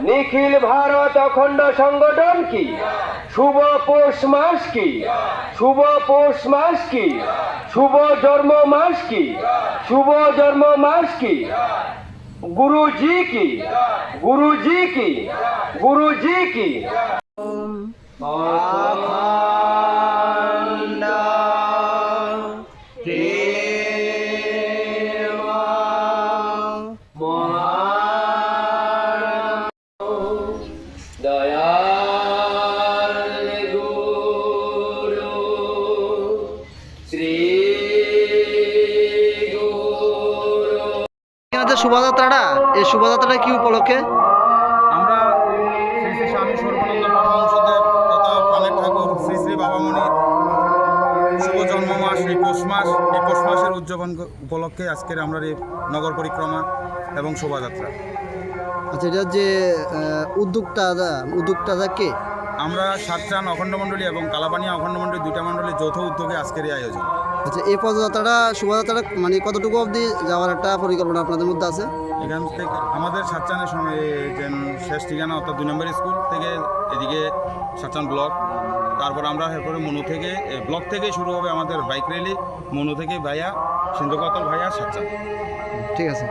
নিখিল ভারত অখণ্ড সংগঠন কি? শুভ পৌষ মাস কি? শুভ পৌষ মাস কি? শুভ জন্ম মাস কি? শুভ জন্ম মাস কি? গুরুজি কি? গুরুজি কি? গুরুজি কি? যে শোভাযাত্রাটা? এই শোভাযাত্রাটা কি উপলক্ষে? আমরা শ্রী শ্রী স্বামী সর্বানন্দ পরমহংসদেব তথা প্রাণের ঠাকুর শ্রী শ্রী বাবামণির শুভ জন্ম মাস এই পৌষ মাস। এই পৌষ মাসের উদযাপন উপলক্ষে আজকের আমরা এই নগর পরিক্রমা এবং শোভাযাত্রা। আচ্ছা এটা যে উদ্যোক্তা উদ্যোক্তাটা কে? আমরা সাতটান অখণ্ড মণ্ডলী এবং কালাপানিয়া অখণ্ড মণ্ডলী দুইটা মণ্ডলীর যৌথ উদ্যোগে আজকের এই আয়োজন। আচ্ছা এই পদযাত্রাটা শোভাযাত্রাটা মানে কতটুকু অবধি যাওয়ার একটা পরিকল্পনা আপনাদের মধ্যে আছে? এখান থেকে আমাদের সাতচানের সময় শেষ ঠিকানা অর্থাৎ দুই নম্বর স্কুল থেকে এদিকে সাতচান ব্লক। তারপর আমরা এরপরে মনু থেকে ব্লক থেকে শুরু হবে আমাদের বাইক র্যালি মনু থেকে ভাইয়া সিন্ধুকতল ভাইয়া সাতচান। ঠিক আছে।